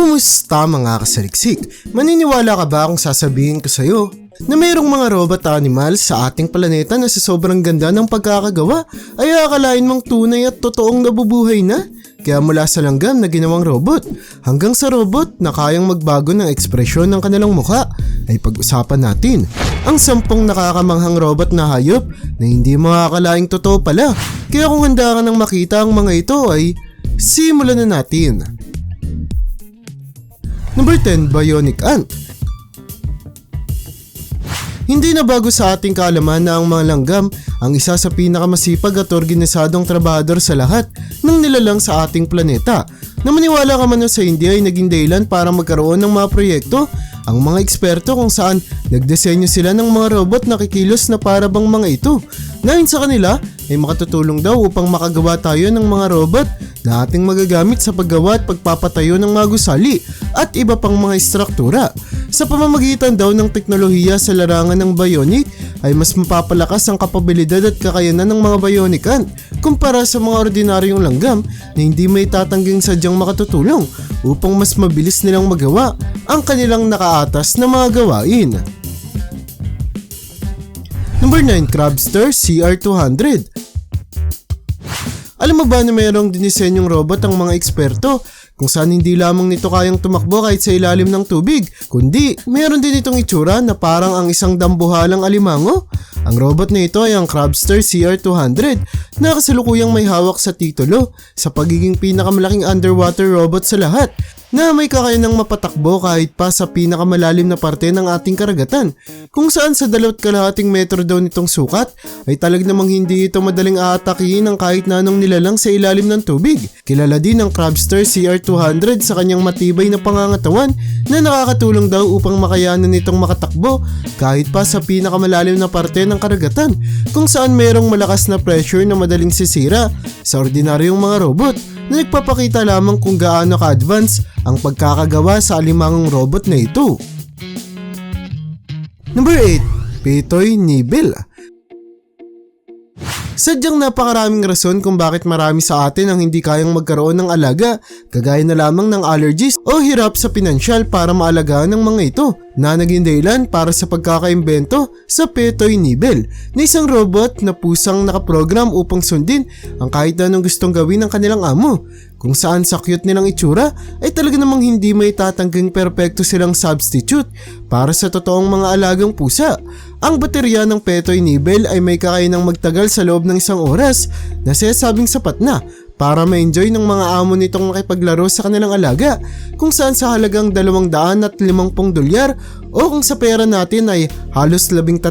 Kumusta mga kasaliksik? Maniniwala ka ba kung sasabihin ko sa'yo na mayroong mga robot animals sa ating planeta na sa sobrang ganda ng pagkakagawa ay akalain mong tunay at totoong nabubuhay na? Kaya mula sa langgam na ginawang robot hanggang sa robot na kayang magbago ng ekspresyon ng kanilang mukha ay pag-usapan natin ang sampung nakakamanghang robot na hayop na hindi makakalaing totoo pala. Kaya kung handa ka nang makita ang mga ito ay simulan na natin. Number 10, Bionic Ant. Hindi na bago sa ating kaalaman na ang mga langgam ang isa sa pinakamasipag at organisadong trabahador sa lahat ng nilalang sa ating planeta. Na maniwala ka man o sa India ay naging dahilan para magkaroon ng mga proyekto ang mga eksperto kung saan nagdesenyo sila ng mga robot na kikilos na para bang mga ito. Ngayon sa kanila ay makatutulong daw upang makagawa tayo ng mga robot na ating magagamit sa paggawa at pagpapatayo ng mga gusali at iba pang mga istruktura. Sa pamamagitan daw ng teknolohiya sa larangan ng bionic ay mas mapapalakas ang kapabilidad at kakayanan ng mga bionic ant kumpara sa mga ordinaryong langgam na hindi may tatangging sadyang makatutulong upang mas mabilis nilang magawa ang kanilang nakaatas na mga gawain. Number 9, Crabster CR200 alam mo ba na mayroong dinisenyong robot ang mga eksperto kung saan hindi lamang nito kayang tumakbo kahit sa ilalim ng tubig, kundi mayroon din itong itsura na parang ang isang dambuhalang alimango? Ang robot na ito ay ang Crabster CR200 na kasalukuyang may hawak sa titulo sa pagiging pinakamalaking underwater robot sa lahat na may kakayanang mapatakbo kahit pa sa pinakamalalim na parte ng ating karagatan kung saan sa dalawat kalahating metro daw nitong sukat ay talag namang hindi ito madaling aatakihin ng kahit na anong nilalang sa ilalim ng tubig. Kilala din ang Crabster CR200 sa kanyang matibay na pangangatawan na nakakatulong daw upang makayanan nitong makatakbo kahit pa sa pinakamalalim na parte ng karagatan kung saan mayroong malakas na pressure na madaling sisira sa ordinaryong mga robot na nagpapakita lamang kung gaano ka-advance ang pagkakagawa sa alimangong robot na ito. Number 8, Pitoy Nibel. Sadyang napakaraming rason kung bakit marami sa atin ang hindi kayang magkaroon ng alaga, kagaya na lamang ng allergies o hirap sa pinansyal para maalagaan ng mga ito na naging dahilan para sa pagkakaimbento sa Petoy Nibel na isang robot na pusang nakaprogram upang sundin ang kahit anong gustong gawin ng kanilang amo kung saan sa cute nilang itsura ay talaga namang hindi may tatangging perpekto silang substitute para sa totoong mga alagang pusa. Ang baterya ng Petoy Nibel ay may kakayanang magtagal sa loob ng isang oras na sinasabing sapat na para ma-enjoy ng mga amo nitong makipaglaro sa kanilang alaga kung saan sa halagang 250 dolyar o kung sa pera natin ay halos 13,000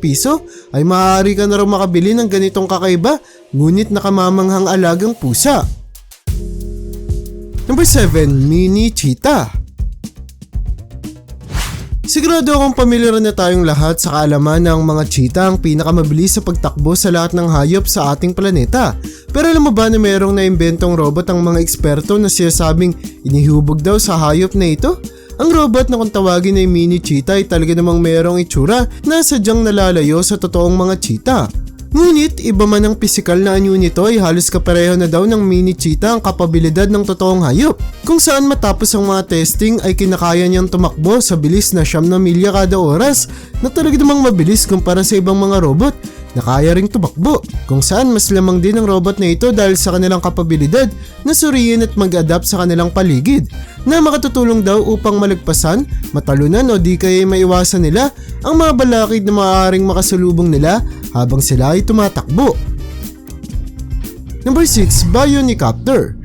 piso ay maaari ka na rin makabili ng ganitong kakaiba ngunit nakamamanghang alagang pusa. Number 7, Mini Cheetah Sigurado akong pamilyar na tayong lahat sa kaalaman ng mga cheetah ang pinakamabilis sa pagtakbo sa lahat ng hayop sa ating planeta. Pero alam mo ba na mayroong naimbentong robot ang mga eksperto na sinasabing inihubog daw sa hayop na ito? Ang robot na kung tawagin ay mini cheetah ay talaga namang mayroong itsura na sadyang nalalayo sa totoong mga cheetah. Ngunit iba man ang pisikal na anyo nito ay halos kapareho na daw ng mini cheetah ang kapabilidad ng totoong hayop. Kung saan matapos ang mga testing ay kinakaya niyang tumakbo sa bilis na siyam na milya kada oras na talaga namang mabilis kumpara sa ibang mga robot na kaya ring tumakbo kung saan mas lamang din ang robot na ito dahil sa kanilang kapabilidad na suriin at mag-adapt sa kanilang paligid na makatutulong daw upang malagpasan, matalunan o di kaya maiwasan nila ang mga balakid na maaaring makasalubong nila habang sila ay tumatakbo. Number 6, Bionicopter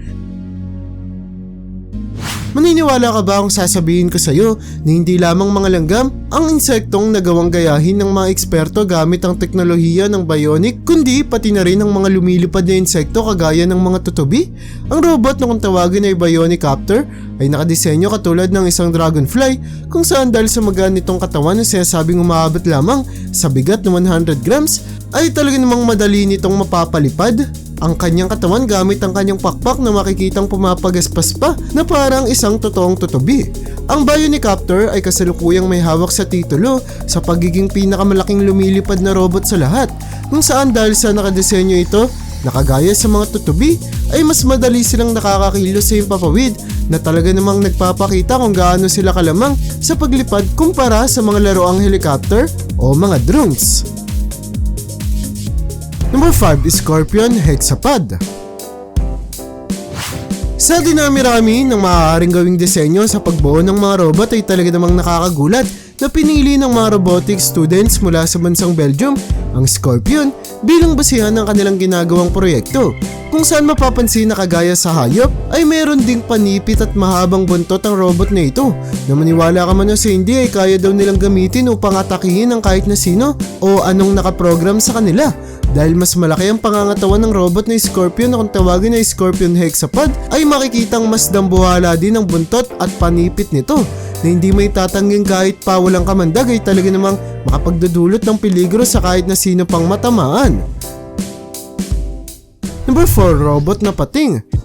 Maniniwala ka ba kung sasabihin ko sa'yo na hindi lamang mga langgam ang insektong nagawang gayahin ng mga eksperto gamit ang teknolohiya ng bionic kundi pati na rin ang mga lumilipad na insekto kagaya ng mga tutubi? Ang robot na kung tawagin ay Bionicopter ay nakadisenyo katulad ng isang dragonfly kung saan dahil sa magaan nitong katawan na sinasabing umaabot lamang sa bigat na 100 grams ay talaga namang madali nitong mapapalipad ang kanyang katawan gamit ang kanyang pakpak na makikitang pumapagaspas pa na parang isang totoong tutubi. Ang Bionicopter ay kasalukuyang may hawak sa titulo sa pagiging pinakamalaking lumilipad na robot sa lahat kung saan dahil sa nakadesenyo ito Nakagaya sa mga tutubi ay mas madali silang nakakakilos sa himpapawid na talaga namang nagpapakita kung gaano sila kalamang sa paglipad kumpara sa mga laroang helicopter o mga drones. Number 5, Scorpion Hexapod. Sa dinami-rami ng maaaring gawing disenyo sa pagbuo ng mga robot ay talaga namang nakakagulat na pinili ng mga robotics students mula sa bansang Belgium ang Scorpion bilang basihan ng kanilang ginagawang proyekto. Kung saan mapapansin na kagaya sa hayop ay meron ding panipit at mahabang buntot ang robot na ito na maniwala ka man o sa hindi ay kaya daw nilang gamitin upang atakihin ng kahit na sino o anong nakaprogram sa kanila dahil mas malaki ang pangangatawan ng robot na Scorpion na kung tawagin na Scorpion Hexapod ay makikitang mas dambuhala din ang buntot at panipit nito na hindi may tatangging kahit pa walang kamandag ay talaga namang makapagdudulot ng peligro sa kahit na sino pang matamaan. Number 4, robot na pating.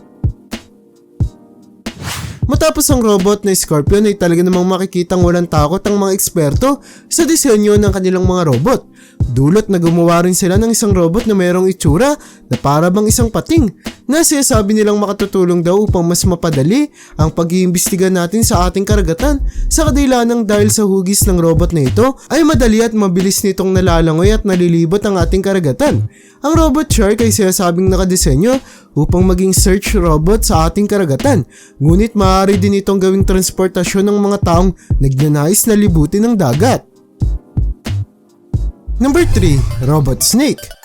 Matapos ang robot na Scorpion ay talaga namang makikitang walang takot ang mga eksperto sa disenyo ng kanilang mga robot. Dulot na gumawa rin sila ng isang robot na mayroong itsura na para bang isang pating na sinasabi nilang makatutulong daw upang mas mapadali ang pag-iimbestiga natin sa ating karagatan sa kadilanang dahil sa hugis ng robot na ito ay madali at mabilis nitong nalalangoy at nalilibot ang ating karagatan. Ang robot shark ay sinasabing nakadesenyo upang maging search robot sa ating karagatan. Ngunit maaari din itong gawing transportasyon ng mga taong nagnanais na libutin ng dagat. Number 3, Robot Snake.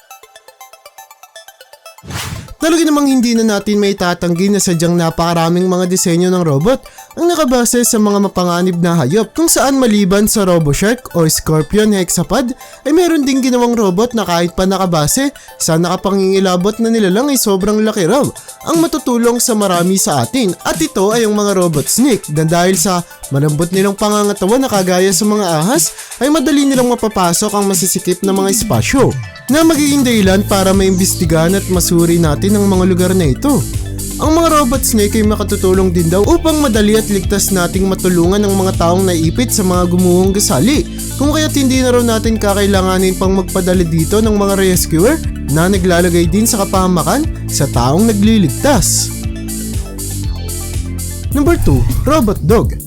Talaga namang hindi na natin may tatanggi na sadyang napakaraming mga disenyo ng robot ang nakabase sa mga mapanganib na hayop kung saan maliban sa RoboShark o Scorpion Hexapod ay meron ding ginawang robot na kahit pa nakabase sa nakapangingilabot na nilalang ay sobrang laki raw ang matutulong sa marami sa atin at ito ay ang mga robot snake na dahil sa malambot nilang pangangatawan na kagaya sa mga ahas ay madali nilang mapapasok ang masisikip na mga espasyo na magiging dahilan para maimbestigahan at masuri natin ang mga lugar na ito. Ang mga robot snake ay makatutulong din daw upang madali at ligtas nating matulungan ang mga taong naipit sa mga gumuhong gasali. Kung kaya't hindi na raw natin kakailanganin pang magpadala dito ng mga rescuer na naglalagay din sa kapahamakan sa taong nagliligtas. Number 2, Robot Dog.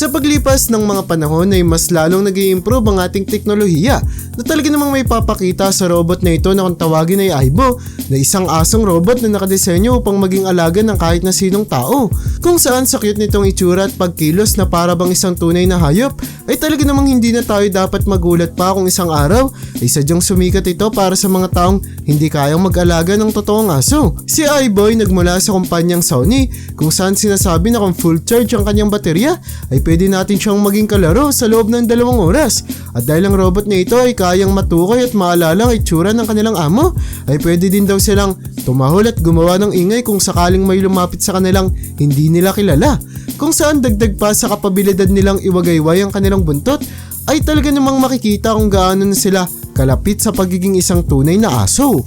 Sa paglipas ng mga panahon ay mas lalong nag improve ang ating teknolohiya na talaga namang may papakita sa robot na ito na kung tawagin ay Aibo na isang asong robot na nakadesenyo upang maging alaga ng kahit na sinong tao. Kung saan sa cute nitong itsura at pagkilos na para bang isang tunay na hayop ay talaga namang hindi na tayo dapat magulat pa kung isang araw ay sadyang sumikat ito para sa mga taong hindi kayang mag-alaga ng totoong aso. Si iBoy nagmula sa kumpanyang Sony kung saan sinasabi na kung full charge ang kanyang baterya ay pwede natin siyang maging kalaro sa loob ng dalawang oras. At dahil ang robot na ito ay kayang matukoy at maalala ang itsura ng kanilang amo, ay pwede din daw silang tumahol at gumawa ng ingay kung sakaling may lumapit sa kanilang hindi nila kilala. Kung saan dagdag pa sa kapabilidad nilang iwagayway ang kanilang buntot, ay talaga namang makikita kung gaano na sila kalapit sa pagiging isang tunay na aso.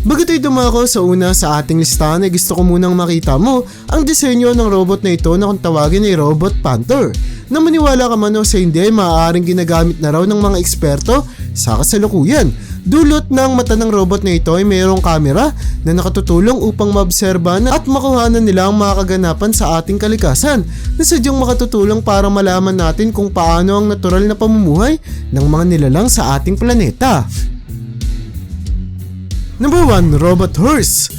Bago tayo dumako sa una sa ating listahan ay gusto ko munang makita mo ang disenyo ng robot na ito na kung tawagin ay Robot Panther na maniwala ka man o sa hindi ay maaaring ginagamit na raw ng mga eksperto sa kasalukuyan. Dulot ng mata ng robot na ito ay mayroong kamera na nakatutulong upang maobserbahan at makuhanan nila ang mga kaganapan sa ating kalikasan na sadyang makatutulong para malaman natin kung paano ang natural na pamumuhay ng mga nilalang sa ating planeta. Number 1, Robot Horse.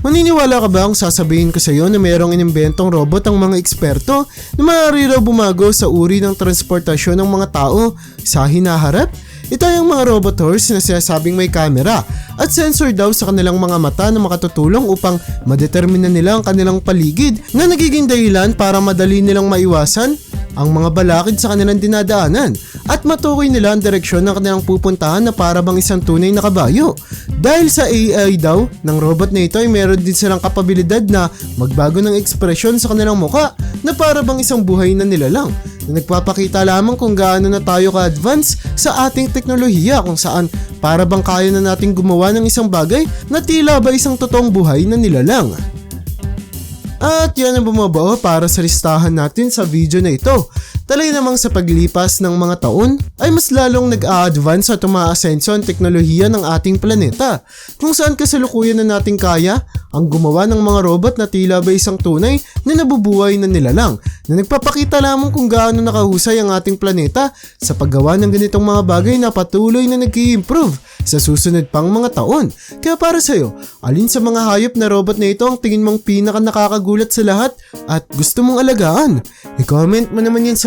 Maniniwala ka ba kung sasabihin ko sa iyo na mayroong inimbentong robot ang mga eksperto na maaari raw bumago sa uri ng transportasyon ng mga tao sa hinaharap? Ito ay ang mga robot horse na sinasabing may camera at sensor daw sa kanilang mga mata na makatutulong upang madetermina nila ang kanilang paligid na nagiging dahilan para madali nilang maiwasan ang mga balakid sa kanilang dinadaanan at matukoy nila ang direksyon ng kanilang pupuntahan na para bang isang tunay na kabayo. Dahil sa AI daw ng robot na ito ay meron din silang kapabilidad na magbago ng ekspresyon sa kanilang muka na para bang isang buhay na nilalang na nagpapakita lamang kung gaano na tayo ka-advance sa ating teknolohiya kung saan para bang kaya na nating gumawa ng isang bagay na tila ba isang totoong buhay na nilalang. At yan ang bumabao para sa listahan natin sa video na ito. Talay namang sa paglipas ng mga taon ay mas lalong nag-a-advance at umaasenso ang teknolohiya ng ating planeta kung saan kasalukuyan na nating kaya ang gumawa ng mga robot na tila ba isang tunay na nabubuhay na nilalang na nagpapakita lamang kung gaano nakahusay ang ating planeta sa paggawa ng ganitong mga bagay na patuloy na nag improve sa susunod pang mga taon. Kaya para sa'yo, alin sa mga hayop na robot na ito ang tingin mong pinaka nakakagulat sa lahat at gusto mong alagaan? I-comment mo naman yan sa